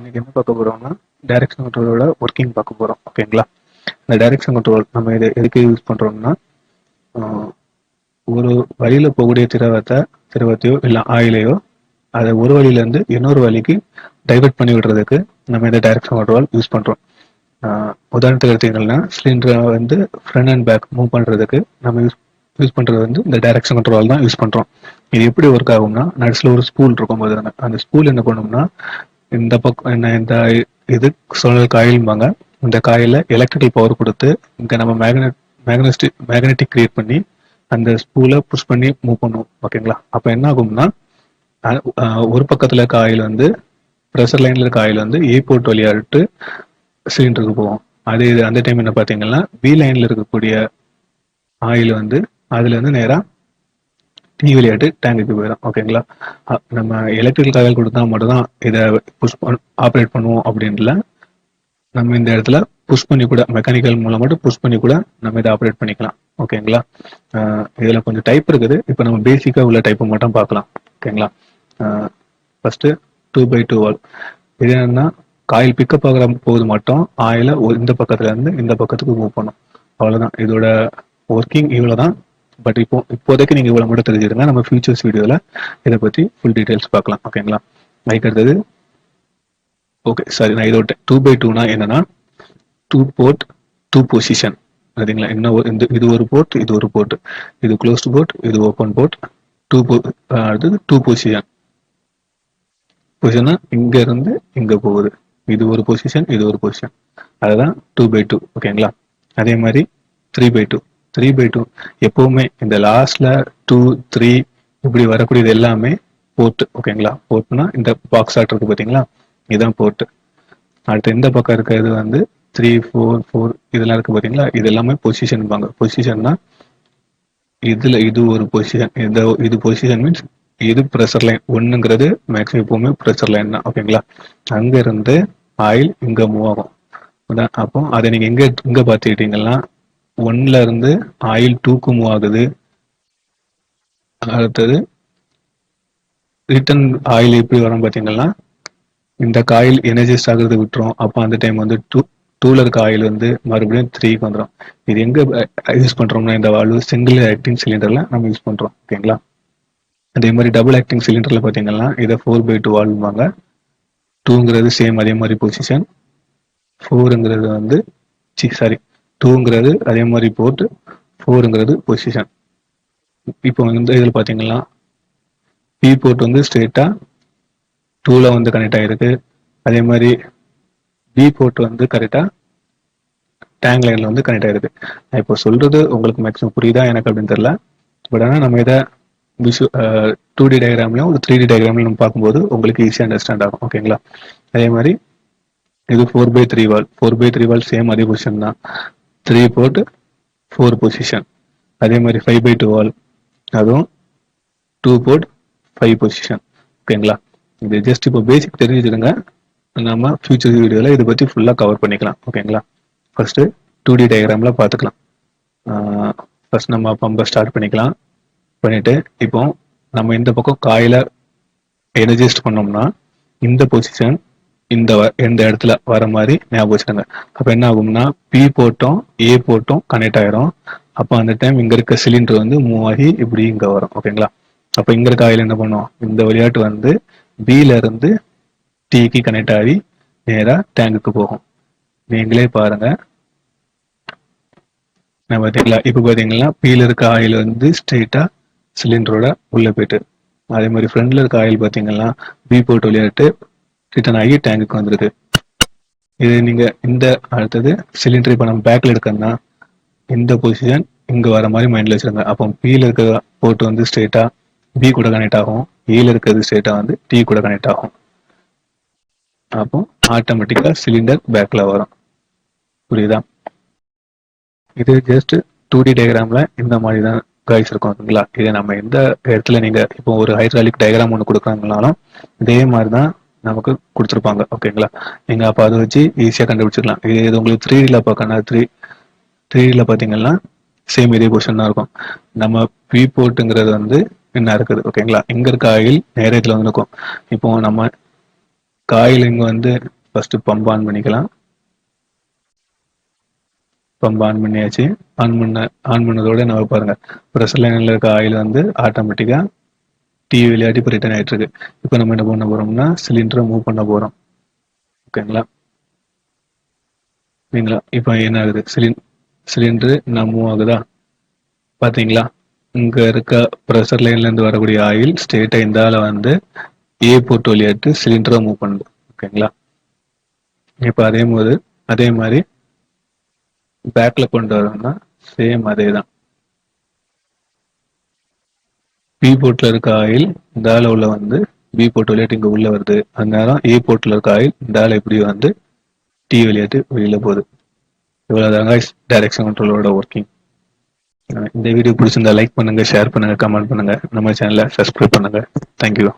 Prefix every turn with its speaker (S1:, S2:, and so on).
S1: இன்னைக்கு என்ன பார்க்க போறோம்னா டைரக்ஷன் கண்ட்ரோலோட ஒர்க்கிங் பார்க்க போறோம். ஓகேங்களா இந்த டைரக்ஷன் கண்ட்ரோல் நம்ம இதை எதுக்கு யூஸ் பண்றோம்னா ஒரு வழியில போகக்கூடிய திரவத்தை திரவத்தையோ இல்லை ஆயிலையோ அதை ஒரு வழியில இருந்து இன்னொரு வழிக்கு டைவர்ட் பண்ணி விடுறதுக்கு நம்ம இந்த டைரக்ஷன் கண்ட்ரோல் யூஸ் பண்றோம். உதாரணத்துக்கு எடுத்தீங்கன்னா சிலிண்டரை வந்து ஃப்ரண்ட் அண்ட் பேக் மூவ் பண்றதுக்கு நம்ம யூஸ் யூஸ் பண்ணுறது வந்து இந்த டைரக்ஷன் கண்ட்ரோல் தான் யூஸ் பண்ணுறோம் இது எப்படி ஒர்க் ஆகும்னா நடுசில் ஒரு ஸ்பூல் இருக்கும் போது அந்த ஸ்பூல் என்ன பண்ணும்னா இந்த பக்கம் என்ன இந்த இது சோழல் காயில்பாங்க இந்த காயில எலக்ட்ரிக்கல் பவர் கொடுத்து இங்கே நம்ம மேக்னெட் மேக்னஸ்டிக் மேக்னெட்டிக் கிரியேட் பண்ணி அந்த ஸ்பூலை புஷ் பண்ணி மூவ் பண்ணுவோம். ஓகேங்களா அப்போ என்ன ஆகும்னா ஒரு பக்கத்தில் ஒரு ஆயில் காயில் வந்து ப்ரெஷர் லைனில் இருக்க ஆயில் வந்து ஏ போர்ட் வழியாட்டு சிலிண்டருக்கு போவோம் அதே இது அந்த டைம் என்ன பார்த்தீங்கன்னா வி லைனில் இருக்கக்கூடிய ஆயில் வந்து அதுலேருந்து நேராக நேரா விளையாட்டு டேங்குக்கு போயிடும் ஓகேங்களா நம்ம எலக்ட்ரிக்கல் காயில் கொடுத்தா மட்டும்தான் இதை புஷ் ஆப்ரேட் பண்ணுவோம் அப்படின்ல நம்ம இந்த இடத்துல புஷ் பண்ணி கூட மெக்கானிக்கல் மூலம் மட்டும் புஷ் பண்ணி கூட நம்ம இதை ஆப்ரேட் பண்ணிக்கலாம். ஓகேங்களா இதில் இதுல கொஞ்சம் டைப் இருக்குது. இப்போ நம்ம பேசிக்கா உள்ள டைப்பை மட்டும் பார்க்கலாம். ஓகேங்களா first two by two wall இது என்னன்னா காயில் பிக்கப் ஆகிற போது மட்டும் ஆயில இந்த பக்கத்துல இருந்து இந்த பக்கத்துக்கு மூவ் பண்ணும் அவ்வளவுதான். இதோட ஒர்க்கிங் இவ்வளவுதான். பட் இப்போ இப்போதைக்கு நீங்க இவ்வளவு மட்டும் தெரிஞ்சுருங்க நம்ம ஃபியூச்சர்ஸ் வீடியோவில் இதை பத்தி ஃபுல் டீடைல்ஸ் பார்க்கலாம். ஓகேங்களா அதுக்கு அடுத்தது ஓகே சாரி நான் இதோட டூ பை டூனா என்னன்னா டூ போர்ட் டூ பொசிஷன் சரிங்களா என்ன இந்த இது ஒரு போர்ட் இது ஒரு போர்ட் இது க்ளோஸ்ட் போர்ட் இது ஓப்பன் போர்ட் டூ அடுத்தது டூ பொசிஷன் பொசிஷனா இங்க இருந்து இங்க போகுது. இது ஒரு பொசிஷன் இது ஒரு பொசிஷன் அதுதான் டூ பை டூ ஓகேங்களா அதே மாதிரி three by two three by two எப்பவுமே இந்த லாஸ்ட்ல டூ த்ரீ இப்படி வரக்கூடியது எல்லாமே போர்ட் ஓகேங்களா போர்ட்னா இந்த பாக்ஸ் ஆர்ட் இருக்கு பாத்தீங்களா? இதுதான் போர்ட் அடுத்து இந்த பக்கம் இருக்கிறது வந்து த்ரீ ஃபோர் ஃபோர் இதெல்லாம் இருக்கு பாத்தீங்களா? இது எல்லாமே பொசிஷன்பாங்க பொசிஷன்னா இதுல இது ஒரு பொசிஷன் இந்த இது பொசிஷன் மீன்ஸ் இது ப்ரெஷர் லைன் ஒண்ணுங்கிறது மேக்ஸிமம் எப்பவுமே ப்ரெஷர் லைன் தான். ஓகேங்களா அங்க இருந்து ஆயில் இங்க மூவ் ஆகும். அப்போ அதை நீங்க எங்க இங்க பாத்துக்கிட்டீங்கன்னா ஒன்ல இருந்து ஆயில் டூக்கு மூவ் ஆகுது. அடுத்தது ரிட்டர்ன் ஆயில் எப்படி வரும் பார்த்தீங்கன்னா இந்த காயில் எனர்ஜிஸ்ட் ஆகுறது விட்டுரும். அப்போ அந்த டைம் வந்து டூ டூல இருக்க ஆயில் வந்து மறுபடியும் த்ரீக்கு வந்துடும் இது எங்க யூஸ் பண்றோம்னா இந்த வால்வு சிங்கிள் ஆக்டிங் சிலிண்டர்ல நம்ம யூஸ் பண்றோம். ஓகேங்களா? அதே மாதிரி டபுள் ஆக்டிங் சிலிண்டர்ல பாத்தீங்கன்னா இதை ஃபோர் பை டூ வால்வாங்க டூங்கிறது சேம் அதே மாதிரி பொசிஷன் ஃபோருங்கிறது வந்து சி சாரி டூங்கிறது அதே மாதிரி போட்டு ஃபோருங்கிறது பொசிஷன் இப்போ இந்த இதில் பார்த்தீங்கன்னா பி போர்ட் வந்து ஸ்ட்ரெயிட்டாக டூவில் வந்து கனெக்ட் ஆகிருக்கு அதே மாதிரி பி போர்ட் வந்து கரெக்டாக டேங்க் லைனில் வந்து கனெக்ட் ஆகிருக்கு நான் இப்போ சொல்கிறது உங்களுக்கு மேக்ஸிமம் புரியுதா எனக்கு அப்படின்னு தெரில பட் ஆனால் நம்ம இதை விஷு டூ டி டயக்ராம்லையும் ஒரு த்ரீ டி டயக்ராம்லையும் நம்ம பார்க்கும்போது உங்களுக்கு ஈஸியாக அண்டர்ஸ்டாண்ட் ஆகும். ஓகேங்களா அதே மாதிரி இது four by three wall four by three wall same அதே பொசிஷன் தான். த்ரீ போர்ட் ஃபோர் பொசிஷன் அதே மாதிரி ஃபைவ் பை டூ வால் அதுவும் டூ போர்ட் ஃபைவ் பொசிஷன் ஓகேங்களா இது ஜஸ்ட் இப்போ பேசிக் தெரிஞ்சுடுங்க நம்ம ஃபியூச்சர் வீடியோவில் இதை பற்றி ஃபுல்லாக கவர் பண்ணிக்கலாம். ஓகேங்களா ஃபஸ்ட்டு டூ டி டயக்ராமில் பார்த்துக்கலாம். ஃபஸ்ட் நம்ம பம்பை ஸ்டார்ட் பண்ணிக்கலாம். பண்ணிவிட்டு இப்போ நம்ம இந்த பக்கம் காயில் எனர்ஜிஸ்ட் பண்ணோம்னா இந்த பொசிஷன் இந்த வ- இந்த இடத்துல வர மாதிரி ஞாபகம் வச்சுக்கோங்க. அப்ப என்ன ஆகும்னா பி போட்டும் ஏ போட்டும் கனெக்ட் ஆயிரும். அப்போ அந்த டைம் இங்க இருக்க சிலிண்டர் வந்து மூவ் ஆகி இப்படி இங்க வரும். ஓகேங்களா அப்ப இங்க இருக்க ஆயில் என்ன பண்ணும்? இந்த விளையாட்டு வந்து பில இருந்து டீக்கு கனெக்ட் ஆகி நேரா டேங்குக்கு போகும். நீங்களே பாருங்க. நான் பாத்தீங்களா இப்ப பாத்தீங்கன்னா பீல இருக்க ஆயில் வந்து ஸ்ட்ரெயிட்டா சிலிண்டரோட உள்ள போயிட்டு. அதே மாதிரி ஃப்ரண்ட்ல இருக்க ஆயில் பாத்தீங்கன்னா பி போட்டு விளையாட்டு ரிட்டர்ன் ஆகி டேங்குக்கு வந்துடுது இது நீங்க இந்த அடுத்தது சிலிண்டர் இப்போ நம்ம பேக்கில் எடுக்கணும்னா இந்த பொசிஷன் இங்கே வர மாதிரி மைண்டில் வச்சிருங்க. அப்போ பியில் இருக்க போர்ட் வந்து ஸ்ட்ரெயிட்டாக பி கூட கனெக்ட் ஆகும். ஏல இருக்கிறது ஸ்ட்ரெயிட்டாக வந்து டி கூட கனெக்ட் ஆகும். அப்போ ஆட்டோமேட்டிக்காக சிலிண்டர் பேக்கில் வரும். புரியுதா? இது ஜஸ்ட் டூ டி டயக்ராமில் இந்த மாதிரி தான் காய்ஸ் இருக்கும் ஓகேங்களா? இதை நம்ம எந்த இடத்துல நீங்கள் இப்போ ஒரு ஹைட்ராலிக் டயக்ராம் ஒன்று கொடுக்குறாங்கனாலும் இதே மாதிரி தான் நமக்கு கொடுத்துருப்பாங்க. ஓகேங்களா நீங்க அப்போ அதை வச்சு ஈஸியாக கண்டுபிடிச்சிடலாம் இது இது உங்களுக்கு த்ரீ டில பார்க்கணும் த்ரீ த்ரீ டில பார்த்தீங்கன்னா சேம் இதே பொசிஷன் தான் இருக்கும். நம்ம பி போர்ட்டுங்கிறது வந்து என்ன இருக்குது? ஓகேங்களா இங்கே இருக்க ஆயில் நேரத்தில் வந்து இருக்கும் இப்போ நம்ம காயில் இங்கே வந்து ஃபர்ஸ்ட் பம்ப் ஆன் பண்ணிக்கலாம். பம்ப் ஆன் பண்ணியாச்சு. ஆன் பண்ண ஆன் பண்ணதோட நம்ம பாருங்க. ப்ரெஷர் லைனில் இருக்க ஆயில் வந்து ஆட்டோமேட்டிக்காக டிவி விளையாட்டி இப்போ ரிட்டர்ன் ஆயிட்டு இருக்கு இப்போ நம்ம என்ன பண்ண போறோம்னா சிலிண்டரை மூவ் பண்ண போறோம். ஓகேங்களா? சரிங்களா இப்போ என்ன ஆகுது? சிலிண்ட் சிலிண்டரு நான் மூவ் ஆகுதா? பாத்தீங்களா? இங்க இருக்க ப்ரெஷர் லைன்ல இருந்து வரக்கூடிய ஆயில் ஸ்ட்ரெயிட்டா இந்த வந்து ஏ போர்ட் விளையாட்டு சிலிண்டரை மூவ் பண்ணுது. ஓகேங்களா? இப்போ அதே போது அதே மாதிரி பேக்ல கொண்டு வரோம்னா சேம் அதே தான் பி போர்ட்ல இருக்க ஆயில் இந்த உள்ள வந்து பி போர்ட் விளையாட்டு இங்க உள்ள வருது. அந்த நேரம் ஏ போர்ட்ல இருக்க ஆயில் இந்த ஆள இப்படி வந்து டி விளையாட்டு வெளியில போகுது. இவ்வளவுதாங்க டைரக்ஷன் கண்ட்ரோலோட ஒர்க்கிங் இந்த வீடியோ பிடிச்சிருந்தா லைக் பண்ணுங்க ஷேர் பண்ணுங்க கமெண்ட் பண்ணுங்க. நம்ம சேனலை சப்ஸ்கிரைப் பண்ணுங்க. தேங்க்யூ